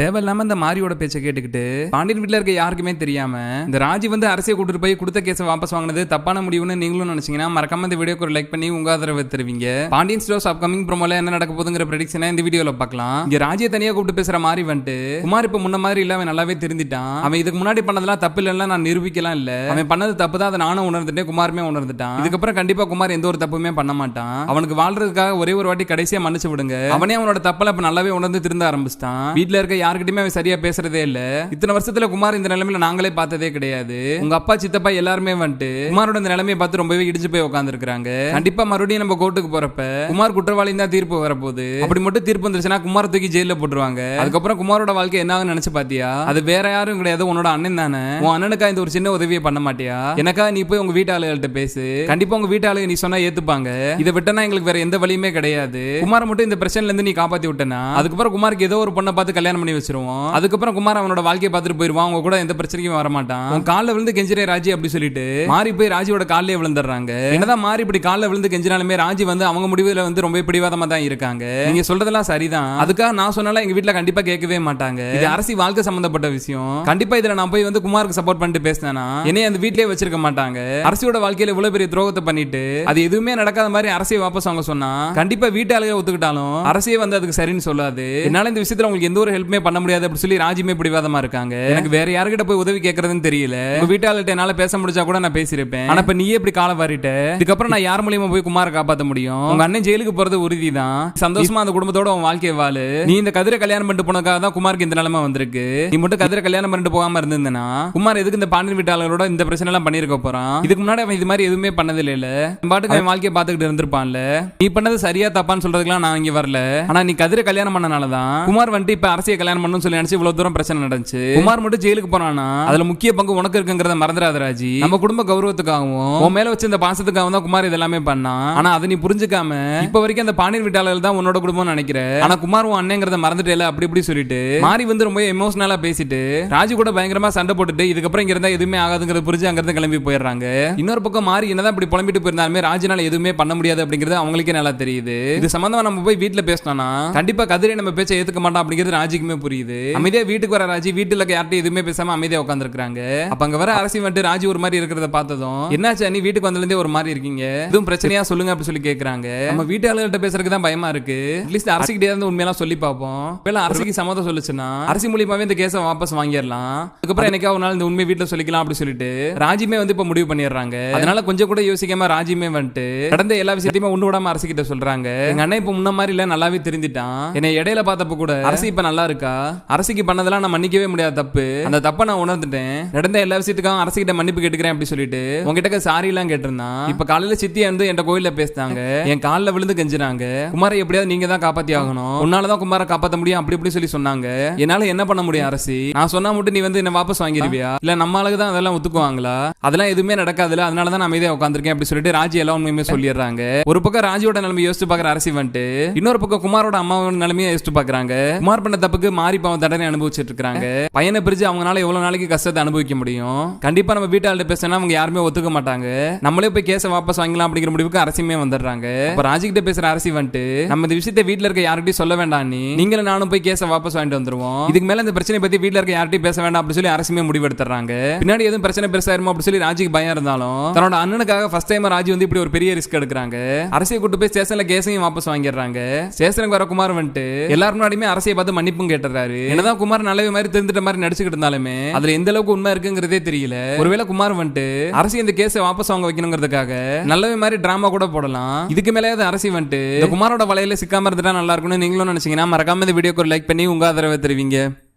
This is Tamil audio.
தேவையில்லாம இந்த மாரியோட பேச்சை கேட்டுக்கிட்டு பாண்டியன் வீட்டுல இருக்க யாருக்குமே தெரியாம இந்த ராஜி வந்து அரசியை கூட்டிட்டு போய் கொடுத்த கேஸை வாபஸ் வாங்கினது தப்பான முடிவுன்னு நீங்களும் நினைச்சீங்கன்னா மறக்காம இந்த வீடியோக்கு ஒரு லைக் பண்ணி உங்க ஆதரவு தருவீங்க. பாண்டியன் ஸ்டோர்ஸ் அப்கமிங் ப்ரோமோல என்ன நடக்க போதுங்கிற ப்ரெடிக்ஷனை இந்த வீடியோல பார்க்கலாம். இங்க ராஜியை தனியா கூப்பிட்டு பேசுற மாதிரி வந்துட்டு குமார் இப்ப முன்ன மாதிரி இல்ல அவன் நல்லாவே தெரிஞ்சிட்டான். அவன் இதுக்கு முன்னாடி பண்ணதெல்லாம் தப்பு இல்லைன்னா நான் நிரூபிக்கலாம் இல்ல. அவன் பண்ணது தப்பு தான் அதை நானும் உணர்ந்துட்டேன் குமாருமே உணர்ந்துட்டான். இதுக்கப்புறம் கண்டிப்பா குமார் எந்த ஒரு தப்புமே பண்ண மாட்டான். அவனுக்கு வாழ்றதுக்காக ஒரே ஒரு வாட்டி கடைசியா மன்னிச்சு விடுங்க. அவனே அவனோட தப்பல இப்ப நல்லாவே உணர்ந்து திருந்த ஆரம்பிச்சிட்டான். வீட்டுல இருக்க யாருக்கிட்டயுமே அவன் சரியா பேசுறதே இல்ல. இத்தனை வருஷத்துல குமார் இந்த நிலைமையில நாங்களே பார்த்ததே கிடையாது. உங்க அப்பா சித்தப்பா எல்லாருமே வந்துட்டு குமாரோட இந்த நிலைமையை பார்த்து ரொம்பவே இடிச்சு போய் உட்காந்துருக்காங்க கண்டிப்பா மறுபடியும் நம்ம கோர்ட்டுக்கு போறப்ப குமார் குற்றவாளி தான் தீர்ப்பு வரப்போகுது. அப்படி மட்டும் தீர்ப்பு வந்துருச்சுன்னா குமார் தூக்கி ஜெயில போட்டுருவாங்க. அதுக்கப்புறம் குமாரோட வாழ்க்கை என்ன நினைச்சு பாத்தியா? அது வேற யாரும் கிடையாது உன்னோட அண்ணன் தானே. உன் அண்ணனுக்கா இந்த ஒரு சின்ன உதவியை பண்ண மாட்டியா? எனக்கா நீ போய் உங்க வீட்டு பேசு. கண்டிப்பா உங்க வீட்டு ஆளுங்க நீ சொன்னா ஏத்துப்பாங்க. இதை விட்டனா எங்களுக்கு வேற எந்த வழியுமே கிடையாது. குமார மட்டும் இந்த பிரச்சனைல இருந்து நீ காப்பாத்தி விட்டனா? அதுக்கப்புறம் குமாருக்கு ஏதோ ஒரு பொண்ணை பார்த்து கல்யாணம் பண்ணி வச்சிருவோம். அதுக்கப்புறம் குமார் அவனோட வாழ்க்கையை பார்த்துட்டு போயிருவான். அவங்க கூட எந்த பிரச்சனைக்கும் வர மாட்டான் காலில் விழுந்து கெஞ்சிரே ராஜி அப்படி சொல்லிட்டு மாறி போய் ராஜியோட காலிலே விழுந்துடுறாங்க. என்னதான் மாறி இப்படி காலில் விழுந்து கெஞ்சினாலுமே ராஜி வந்து அவங்க முடிவுல வந்து ரொம்ப பிடிவாதமா தான் இருக்காங்க. நீங்க சொல்றதெல்லாம் சரிதான். அதுக்காக நான் சொன்னாலும் எங்க வீட்ல கண்டிப்பா கேட்கவே மாட்டாங்க. இது அரசி வாழ்க்கை சம்பந்தப்பட்ட விஷயம். கண்டிப்பா இதுல நான் போய் வந்து குமாருக்கு சப்போர்ட் பண்ணிட்டு பேசினேன்னா என்னைய அந்த வீட்லயே வச்சிருக்க மாட்டாங்க. அரசியோட வாழ்க்கையில இவ்வளவு பெரிய துரோகத்தை பண்ணிட்டு அது எதுவுமே நடக்காத மாதிரி அரசியை வாபஸ் வாங்க சொன்னா கண்டிப்பா வீட்டாளுக ஒத்துக்கிட்டாலும் அரசியே வந்து அதுக்கு சரின்னு சொல்லாது. என்னால இந்த விஷயத்துல உங்களுக்கு எந்த ஒரு ஹெல்ப்புமே பண்ண முடியாது அப்படி சொல்லி ராஜிமே பிடிவாதமா இருக்காங்க. எனக்கு வேற யாருக்கிட்ட போய் உதவி கேட்கறதுன்னு தெரியல. உங்க வீட்டாளர்கிட்ட என்னால பேச முடிஞ்சா கூட நான் பேசியிருப்பேன். ஆனா இப்ப நீயே இப்படி காலை வாரிட்ட. இதுக்கப்புறம் நான் யார் மூலியமா போய் குமார காப்பாத்த முடியும்? உங்க அண்ணன் ஜெயிலுக்கு போறது உறுதி தான் சந்தோஷமா அந்த குடும்பத்தோட உன் வாழ்க்கையை வாழு. நீ இந்த கதிரை கல்யாணம் பண்ணிட்டு போனதுக்காக தான் குமாருக்கு இந்த நிலைமை வந்திருக்கு. நீ மட்டும் கதிரை கல்யாணம் பண்ணிட்டு போகாம இருந்திருந்தனா குமார் எதுக்கு இந்த பாண்டியன் வீட்டாளர்களோட இந்த பிரச்சனை எல்லாம் பண்ணிருக்க போறான்? இதுக்கு முன்னாடி அவன் இது மாதிரி எதுவுமே பண்ணதில்லை இல்ல. பாட்டுக்கு அவன் வாழ்க்கையை பார்த்துக்கிட்டு இருந்திருப்பான்ல. நீ பண்ணது சரியா தப்பான்னு சொல்றதுக்குலாம் நான் இங்க வரல. ஆனா நீ கதிரை கல்யாணம் பண்ணனாலதான் குமார் வந்துட்டு இப்ப அரசியை கல்யாணம் பண்ணணும்னு சொல்லி நினைச்சு இவ்வளவு தூரம் பிரச்சனை நடந்துச்சு. குமார் மட்டும் ஜெயிலுக்கு போனானா அதுல முக்கிய பங்கு உனக்கு இருக்குங்கிறத மறந்துடாத ராஜி. நம்ம குடும்ப கௌரவத்துக்காகவும் உன் மேல வச்சு இந்த பாசத்துக்காகவும் தான் குமார் இதெல்லாமே பண்ணான் ஆனா அதை நீ புரிஞ்சுக்காம இப்ப வரைக்கும் அந்த பாண்டியன் வீட்டாளர்கள் தான் உன்னோட குடும்பம் நினைக்கிற. ஆனா குமார் உன் அண்ணங்கிறத மறந்துட்டேல அப்படி இப்படி சொல்லிட்டு. மாறி வந்து ரொம்ப எமோஷனலா பேசிட்டு ராஜு கூட பயங்கரமா சண்டை போட்டுட்டு இதுக்கப்புறம் இங்க இருந்தா எதுவுமே ஆகாதுங்கிறது புரிஞ்சு அங்கிருந்து கிளம்பி போயிடுறாங்க. இன்னொரு பக்கம் மாறி என்னதான் இப்படி புலம்பிட்டு போயிருந்தாலுமே ராஜுனால எதுவுமே பண்ண முடியாது அப்படிங்கிறது அவங்களுக்கே நல்லா தெரியுது. இது சம்பந்தமா நம்ம போய் வீட்டுல பேசினோம்னா கண்டிப்பா கதிரை நம்ம பேச்ச ஏத்துக்க மாட்டோம் அப்படிங்கிறது ராஜுக்குமே புரியுது. அமைதியா வீட்டுக்கு வர ராஜி வீட்டுல யார்ட்டையும் எதுவுமே பேசாம அமைதியா உட்காந்துருக்காங்க அப்ப அங்க வர அரசி வந்துட்டு ராஜி ஒரு மாதிரி இருக்கிறத பார்த்ததும் என்னாச்சு நீ வீட்டுக்கு வந்ததுல இருந்தே ஒரு மாதிரி இருக்கீங்க? எதுவும் பிரச்சனையா? சொல்லுங்க அப்படி சொல்லி கேக்குறாங்க. நம்ம வீட்டு ஆளுகிட்ட பேசுறதுக்கு தான் பயமா இருக்கு. அட்லீஸ்ட் அரசு கிட்டே இருந்து உண்மையெல்லாம் சொல்லி பார்ப்போம். வேலை அரசுக்கு சம்மதம் சொல்லுச்சுன்னா அரசு மூலியமாவே இந்த கேஸை வாபஸ் வாங்கிடலாம். அதுக்கப்புறம் என்னைக்கா ஒரு நாள் இந்த உண்மை வீட்டுல சொல்லிக்கலாம் அப்படி சொல்லிட்டு ராஜிமே வந்து இப்ப முடிவு பண்ணிடுறாங்க. அதனால கொஞ்சம் கூட யோசிக்காம ராஜிமே வந்துட்டு கடந்த எல்லா விஷயத்தையுமே ஒண்ணு விடாம அரசு கிட்ட சொல்றாங்க. எங்க அண்ணன் இப்ப முன்ன மாதிரி இல்ல நல்லாவே தெரிஞ்சிட்டான். என்னை இடையில பார்த்தப்ப கூட அரசு இப்ப நல்லா இருக்கா? அரசிக்கு பண்ணதெல்லாம் நான் மன்னிக்கவே முடியாத தப்பு. அந்த தப்பை நான் உணர்ந்துட்டேன். நடந்த எல்லா விஷயத்துக்கும் அரசு கிட்ட மன்னிப்பு கேட்டுக்கிறேன் அப்படி சொல்லிட்டு உங்ககிட்ட சாரி எல்லாம் கேட்டிருந்தான். இப்ப காலையில சித்தி வந்து என் கோயில்ல பேசினாங்க. என் காலில் விழுந்து கெஞ்சினாங்க. குமாரை எப்படியாவது நீங்க தான் காப்பாத்தி ஆகணும் உன்னாலதான் குமாரை காப்பாத்த முடியும் அப்படி இப்படி சொல்லி சொன்னாங்க. என்னால என்ன பண்ண முடியும் அரசி? நான் சொன்னா மட்டும் நீ வந்து என்ன வாபஸ் வாங்கிருவியா? இல்ல நம்ம ஆளுக்கு தான் அதெல்லாம் ஒத்துக்குவாங்களா? அதெல்லாம் எதுவுமே நடக்காதுல அதனால தான் நான் அமைதியா உட்காந்துருக்கேன் அப்படி சொல்லிட்டு ராஜி எல்லாம் உண்மையுமே சொல்லிடுறாங்க. ஒரு பக்கம் ராஜியோட நிலைமை யோசிச்சு பாக்குற அரசி வந்துட்டு இன்னொரு பக்கம் குமாரோட அம்மாவோட நிலைமையை யோசிச்சு பாக்குறாங்க குமார் பண்ண தப்புக்கு மாறி பாவம் தண்டனை அனுபவிச்சுட்டு இருக்காங்க பையனை பிரிச்சு அவங்களால எவ்வளவு நாளைக்கு கஷ்டத்தை அனுபவிக்க முடியும்? கண்டிப்பா நம்ம வீட்டாள்கிட்ட பேசினா அவங்க யாருமே ஒத்துக்க மாட்டாங்க. நம்மளே போய் கேஸை வாபஸ் வாங்கலாம் அப்படிங்கிற முடிவுக்கு அரசியுமே வந்துடுறாங்க. இப்ப ராஜிக்கிட்ட பேசுற அரசி வந்துட்டு நம்ம இந்த விஷயத்தை வீட்டுல இருக்க யார்கிட்டயும் சொல்ல வேண்டாம் நீ. நீங்களும் நானும் போய் கேஸை வாபஸ் வாங்கிட்டு வந்துருவோம். இதுக்கு மேல இந்த பிரச்சனை பத்தி வீட்டுல இருக்க யார்கிட்டயும் பேச வேண்டாம் அப்படின்னு சொல்லி அரசுமே முடிவெடுத்துறாங்க பின்னாடி எதுவும் பிரச்சனை பெருசாயிருமோ அப்படின்னு சொல்லி ராஜிக்கு பயம் இருந்தாலும் தன்னோட அண்ணனுக்காக ஃபர்ஸ்ட் டைம் ராஜி வந்து இப்படி ஒரு பெரிய ரிஸ்க் எடுக்கிறாங்க. அரசியை கூட்டு போய் ஸ்டேஷன்ல கேஸையும் வாபஸ் வாங்கிடுறாங்க. ஸ்டேஷனுக்கு வர குமார் வந்துட்டு எல்லாரும் முன்னாடியுமே அரசியை பார்த்து மன்னிப்பும் கேட்டுறாரு என்னதான் குமார் நல்லவே மாதிரி தெரிஞ்சிட்ட மாதிரி நடிச்சுக்கிட்டு இருந்தாலுமே அதுல எந்த அளவுக்கு உண்மை இருக்குங்கிறதே தெரியல. ஒருவேளை குமார் வந்துட்டு அரசு இந்த கேஸை வாபஸ் வாங்க வைக்கணுங்கிறதுக்காக நல்லவே மாதிரி டிராமா கூட போடலாம். இதுக்கு மேலேயாவது அரசி வந்துட்டு குமாரோட வலையில சிக்காம இருந்துட்டா நல்லா இருக்கும்னு நீங்களும் நினைச்சீங்கன்னா மறக்காம இந்த வீடியோக்கு ஒரு லைக் பண்ணி உங்க ஆதரவை தருவீங்க.